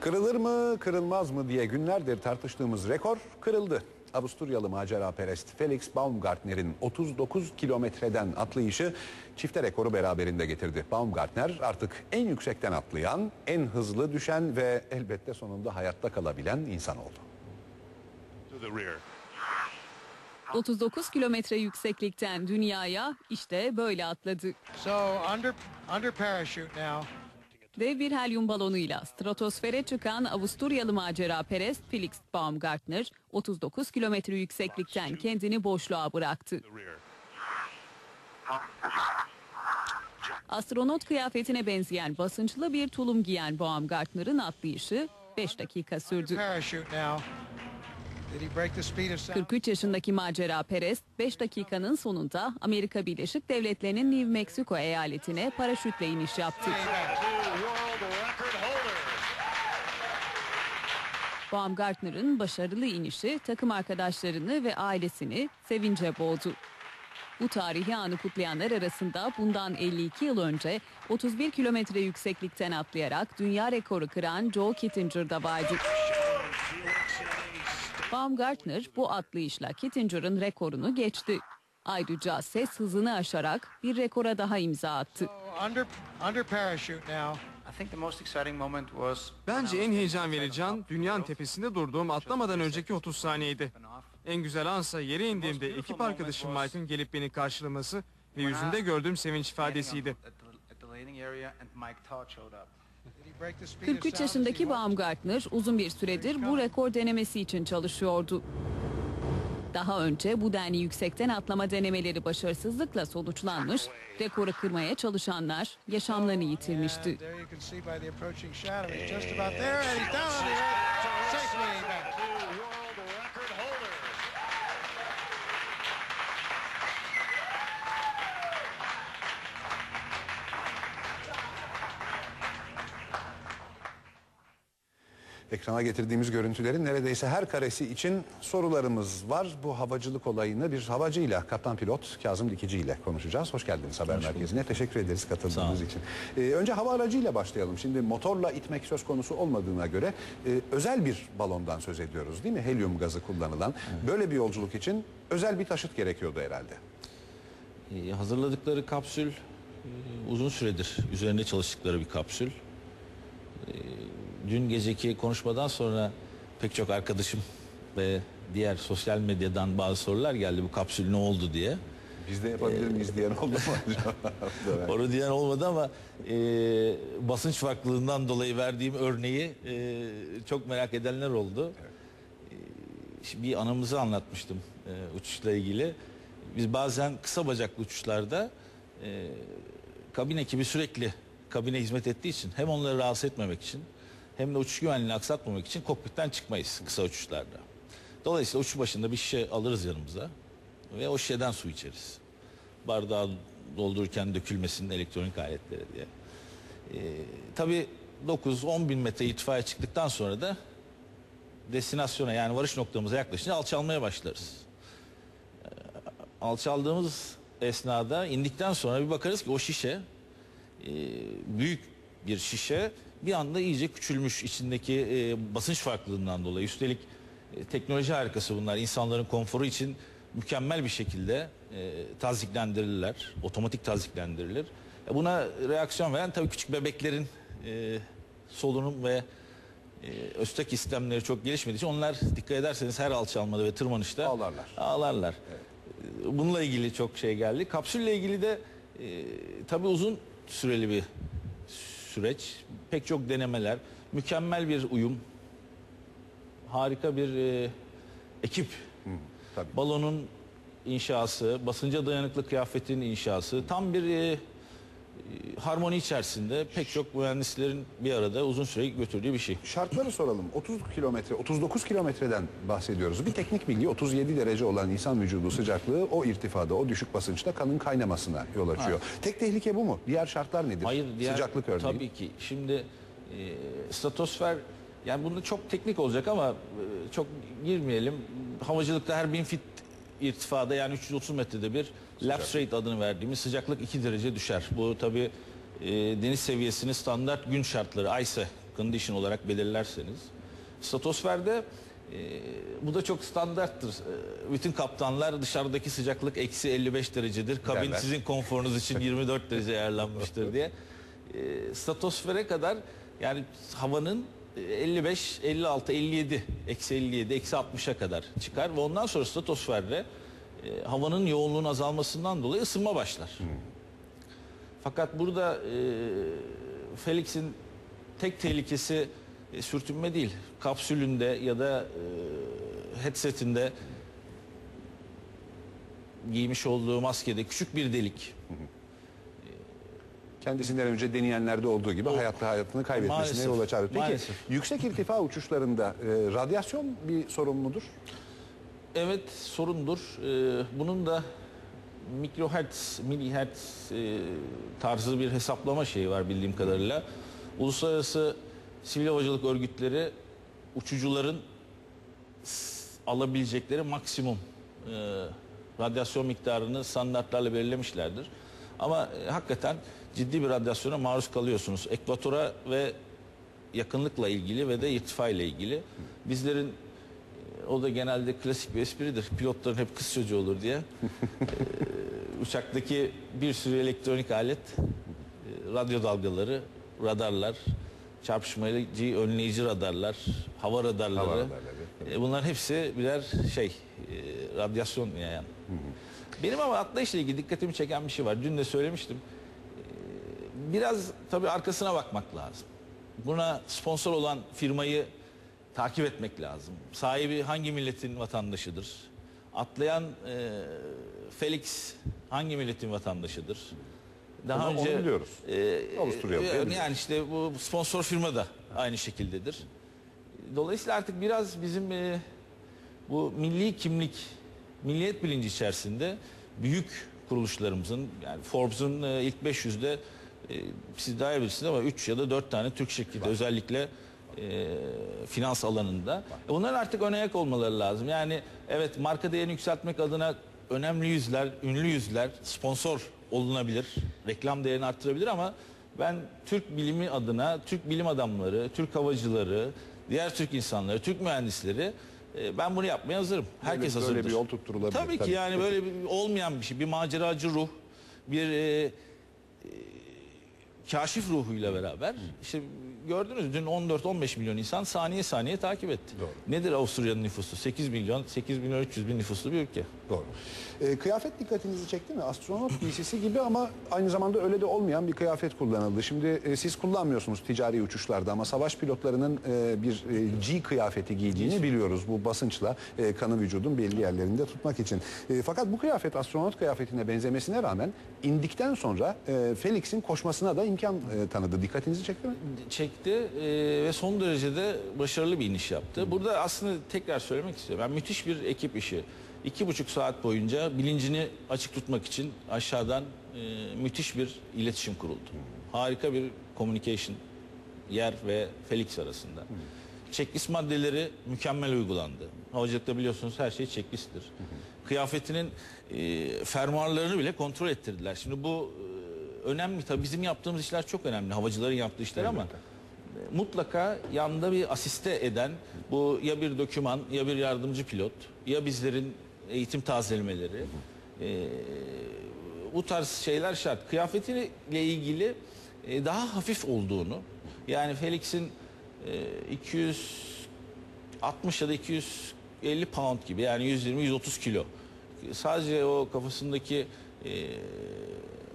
Kırılır mı, kırılmaz mı diye günlerdir tartıştığımız rekor kırıldı. Avusturyalı macera perest Felix Baumgartner'in 39 kilometreden atlayışı çifte rekoru beraberinde getirdi. Baumgartner artık en yüksekten atlayan, en hızlı düşen ve elbette sonunda hayatta kalabilen insan oldu. to the rear. 39 kilometre yükseklikten dünyaya işte böyle atladı. So under under parachute now. Dev bir helyum balonuyla stratosfere çıkan Avusturyalı macera perest Felix Baumgartner 39 kilometre yükseklikten kendini boşluğa bıraktı. Astronot kıyafetine benzeyen basınçlı bir tulum giyen Baumgartner'ın atlayışı 5 dakika sürdü. Parachute now. Did he break the speed of sound? 43 yaşındaki macera perest 5 dakikanın sonunda Amerika Birleşik Devletleri'nin New Mexico eyaletine paraşütle iniş yaptı. Baumgartner'ın başarılı inişi takım arkadaşlarını ve ailesini sevince boğdu. Bu tarihi anı kutlayanlar arasında bundan 52 yıl önce 31 kilometre yükseklikten atlayarak dünya rekoru kıran Joe Kittinger da vardı. Baumgartner bu atlayışla Kittinger'ın rekorunu geçti. Ayrıca ses hızını aşarak bir rekora daha imza attı. So under under parachute now. I think the most exciting moment was Bence en heyecan verici an dünyanın tepesinde durduğum atlamadan önceki 30 saniyeydi. En güzel ansa yere indiğimde ekip arkadaşım Mike'ın gelip beni karşılaması ve yüzünde gördüğüm sevinç ifadesiydi. At the, at the landing area and Mike Todd showed up. Did he break the speed of 43 sound as he yaşındaki? Baumgartner uzun bir süredir bu rekor denemesi için çalışıyordu. Daha önce bu denli yüksekten atlama denemeleri başarısızlıkla sonuçlanmış, rekoru kırmaya çalışanlar yaşamlarını yitirmişti. Ekrana getirdiğimiz görüntülerin neredeyse her karesi için sorularımız var. Bu havacılık olayını bir havacıyla, kaptan pilot Kazım Dikici ile konuşacağız. Hoş geldiniz haber merkezine. Teşekkür ederiz katıldığınız için. Ee, önce hava aracıyla başlayalım. Şimdi motorla itmek söz konusu olmadığına göre e, özel bir balondan söz ediyoruz değil mi? Helyum gazı kullanılan. Böyle bir yolculuk için özel bir taşıt gerekiyordu herhalde. Ee, hazırladıkları kapsül e, uzun süredir üzerinde çalıştıkları bir kapsül. Dün geceki konuşmadan sonra pek çok arkadaşım ve diğer sosyal medyadan bazı sorular geldi bu kapsül ne oldu diye. Biz de yapabilir miyiz diyen oldu mu acaba? Onu diyen olmadı ama e, basınç farklılığından dolayı verdiğim örneği e, çok merak edenler oldu. E, şimdi bir anımızı anlatmıştım e, uçuşla ilgili. Biz bazen kısa bacaklı uçuşlarda e, kabin ekibi sürekli kabine hizmet ettiği için hem onları rahatsız etmemek için hem de uçuş güvenliğini aksatmamak için kokpitten çıkmayız kısa uçuşlarda. Dolayısıyla uçuş başında bir şişe alırız yanımıza ve o şişeden su içeriz bardağı doldururken dökülmesin elektronik aletleri diye. Ee, tabii 9-10 bin metre irtifaya çıktıktan sonra da destinasyona yani varış noktamıza yaklaşınca alçalmaya başlarız. Ee, alçaldığımız esnada indikten sonra bir bakarız ki o şişe e, büyük bir şişe bir anda iyice küçülmüş içindeki e, basınç farklılığından dolayı. Üstelik e, teknoloji harikası bunlar. İnsanların konforu için mükemmel bir şekilde e, taziklendirirler. Otomatik taziklendirilir. E, buna reaksiyon veren tabii küçük bebeklerin e, solunum ve e, östek sistemleri çok gelişmediği için onlar dikkat ederseniz her alçalmada ve tırmanışta Ağlarlar. Ağlarlar. E, Bununla ilgili çok şey geldi. Kapsülle ilgili de e, tabii uzun süreli bir süreç. Pek çok denemeler, mükemmel bir uyum, harika bir e, ekip. tabii. Balonun inşası, basınca dayanıklı kıyafetin inşası tam bir e, harmoni içerisinde pek çok mühendislerin bir arada uzun süre götürdüğü bir şey. Şartları soralım. 30 kilometre, 39 kilometreden bahsediyoruz. Bir teknik bilgi 37 derece olan insan vücudu sıcaklığı o irtifada, o düşük basınçta kanın kaynamasına yol açıyor. Tek tehlike bu mu? Diğer şartlar nedir? Hayır diğer Sıcaklık örneğin. tabii ki. Şimdi e, stratosfer yani bunu çok teknik olacak ama e, çok girmeyelim. Havacılıkta her bin fit irtifada yani 330 metrede bir lapse rate adını verdiğimiz sıcaklık 2 derece düşer. Bu tabii e, deniz seviyesinin standart gün şartları ICE condition olarak belirlerseniz. Stratosferde e, bu da çok standarttır. E, bütün kaptanlar dışarıdaki sıcaklık eksi 55 derecedir. Kabin Derler. sizin konforunuz için 24 derece ayarlanmıştır diye. E, stratosfere kadar yani havanın 55, 56, 57, eksi 57, eksi 60'a kadar çıkar ve ondan sonra stratosferde e, havanın yoğunluğun azalmasından dolayı ısınma başlar. Fakat burada e, Felix'in tek tehlikesi e, sürtünme değil. Kapsülünde ya da e, headsetinde giymiş olduğu maskede küçük bir delik. Kendisinden önce deneyenlerde olduğu gibi hayatta hayatını kaybetmesine Maalesef, yol açar. Peki maalesef. yüksek irtifa uçuşlarında e, radyasyon bir sorun mudur? Evet sorundur. Ee, bunun da mikrohertz, milihertz e, tarzı bir hesaplama şeyi var bildiğim kadarıyla. Uluslararası sivil havacılık örgütleri uçucuların alabilecekleri maksimum e, radyasyon miktarını standartlarla belirlemişlerdir. Ama e, hakikaten ciddi bir radyasyona maruz kalıyorsunuz. Ekvatora ve yakınlıkla ilgili ve de irtifa ile ilgili. Bizlerin e, o da genelde klasik bir espridir. Pilotların hep kız çocuğu olur diye. Ee, uçaktaki bir sürü elektronik alet, e, radyo dalgaları, radarlar, çarpışmayıcı önleyici radarlar, hava radarları. Hava radarları, e, bunların hepsi birer şey, e, radyasyon yayan. Benim ama atlayışla ilgili dikkatimi çeken bir şey var. Dün de söylemiştim. Biraz tabii arkasına bakmak lazım. Buna sponsor olan firmayı takip etmek lazım. Sahibi hangi milletin vatandaşıdır? Atlayan e, Felix hangi milletin vatandaşıdır? Daha Onu- onu önce biliyoruz. e, e, yani işte bu sponsor firma da aynı şekildedir. Dolayısıyla artık biraz bizim e, bu milli kimlik, milliyet bilinci içerisinde büyük kuruluşlarımızın yani Forbes'un e, ilk 500'de e, siz daha iyi bilirsiniz ama 3 ya da 4 tane Türk şirketi özellikle e, finans alanında. E, Bunların artık ön ayak olmaları lazım. Yani evet marka değerini yükseltmek adına önemli yüzler, ünlü yüzler sponsor olunabilir. Reklam değerini arttırabilir ama ben Türk bilimi adına Türk bilim adamları, Türk havacıları, diğer Türk insanları, Türk mühendisleri e, ben bunu yapmaya hazırım. Herkes böyle hazırdır. bir yol tutturulabilir, Tabii ki tabii. yani böyle bir olmayan bir şey. Bir maceracı ruh, bir e, e, kaşif ruhuyla beraber işte gördünüz dün 14-15 milyon insan saniye saniye takip etti. Doğru. Nedir Avusturya'nın nüfusu? 8 milyon, 8 milyon 300 bin nüfuslu bir ülke. Doğru. E, kıyafet dikkatinizi çekti mi? Astronot giysisi gibi ama aynı zamanda öyle de olmayan bir kıyafet kullanıldı. Şimdi e, siz kullanmıyorsunuz ticari uçuşlarda ama savaş pilotlarının e, bir e, G kıyafeti giydiğini biliyoruz. Bu basınçla e, kanı vücudun belli yerlerinde tutmak için. E, fakat bu kıyafet astronot kıyafetine benzemesine rağmen indikten sonra e, Felix'in koşmasına da imkan e, tanıdı. Dikkatinizi çekti mi? çekti e, ve son derecede başarılı bir iniş yaptı. Burada aslında tekrar söylemek istiyorum. Ben müthiş bir ekip işi. İki buçuk saat boyunca bilincini açık tutmak için aşağıdan e, müthiş bir iletişim kuruldu. Harika bir communication yer ve Felix arasında. Checklist maddeleri mükemmel uygulandı. Havacılıkta biliyorsunuz her şey checklisttir. Kıyafetinin e, fermuarlarını bile kontrol ettirdiler. Şimdi bu e, önemli. Tabii bizim yaptığımız işler çok önemli. Havacıların yaptığı işler ama mutlaka yanında bir asiste eden bu ya bir doküman ya bir yardımcı pilot ya bizlerin eğitim tazelemeleri e, bu tarz şeyler şart. Kıyafetiyle ilgili e, daha hafif olduğunu yani Felix'in e, 260 ya da 250 pound gibi yani 120-130 kilo. Sadece o kafasındaki e,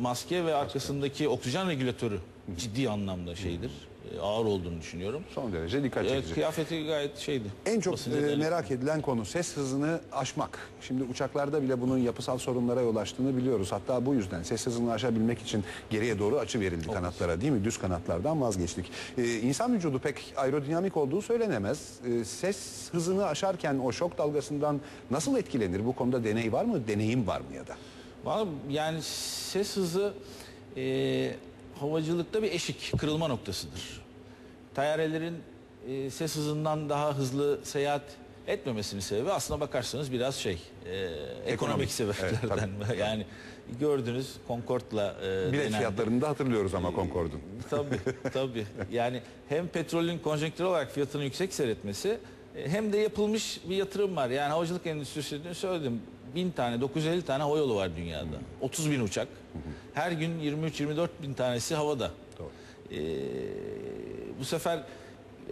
maske ve arkasındaki oksijen regülatörü ciddi anlamda şeydir. E, ağır olduğunu düşünüyorum. Son derece dikkat Evet, çekici. kıyafeti gayet şeydi. En çok e, merak edilen konu ses hızını aşmak. Şimdi uçaklarda bile bunun yapısal sorunlara yol açtığını biliyoruz. Hatta bu yüzden ses hızını aşabilmek için geriye doğru açı verildi kanatlara değil mi? Düz kanatlardan vazgeçtik. E, insan vücudu pek aerodinamik olduğu söylenemez. E, ses hızını aşarken o şok dalgasından nasıl etkilenir? Bu konuda deney var mı? Deneyim var mı ya da? Vallahi yani ses hızı e, havacılıkta bir eşik, kırılma noktasıdır. Tayyarelerin e, ses hızından daha hızlı seyahat etmemesinin sebebi aslına bakarsanız biraz şey e, ekonomik sebeplerden. Evet, yani gördünüz Concorde'la e, Bilet denendi. fiyatlarını da hatırlıyoruz ama Concorde'un. Tabii tabii. Yani hem petrolün konjonktürel olarak fiyatının yüksek seyretmesi e, hem de yapılmış bir yatırım var. Yani havacılık endüstrisini söyledim. Bin tane, 950 tane hava yolu var dünyada. 30 bin uçak. Her gün 23-24 bin tanesi havada. Doğru. Ee, bu sefer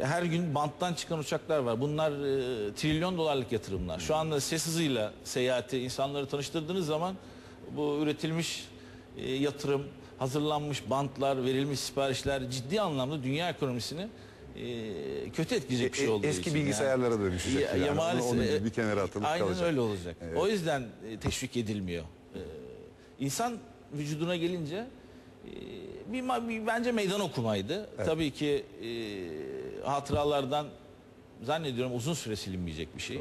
her gün banttan çıkan uçaklar var. Bunlar e, trilyon dolarlık yatırımlar. Şu anda ses hızıyla seyahati insanları tanıştırdığınız zaman bu üretilmiş e, yatırım, hazırlanmış bantlar, verilmiş siparişler ciddi anlamda dünya ekonomisini e, kötü etkileyecek bir şey E- olduğu eski için. bilgisayarlara dönüşecek Ya, yani. ya maalesef, onu e, bir kenara atılıp Aynen kalacak. öyle olacak. O yüzden e, teşvik edilmiyor. E, insan vücuduna gelince e, bir, bir bence meydan okumaydı. Tabii ki e, hatıralardan zannediyorum uzun süre silinmeyecek bir şey.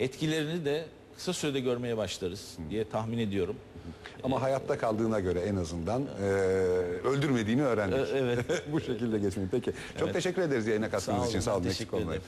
Etkilerini de kısa sürede görmeye başlarız diye tahmin ediyorum. Ama hayatta kaldığına göre en azından e, öldürmediğini öğrendik. Evet. Bu şekilde geçmeyi. Peki. Çok teşekkür ederiz yayına katkınız için. Sağ olun. teşekkür olmayın. ederim.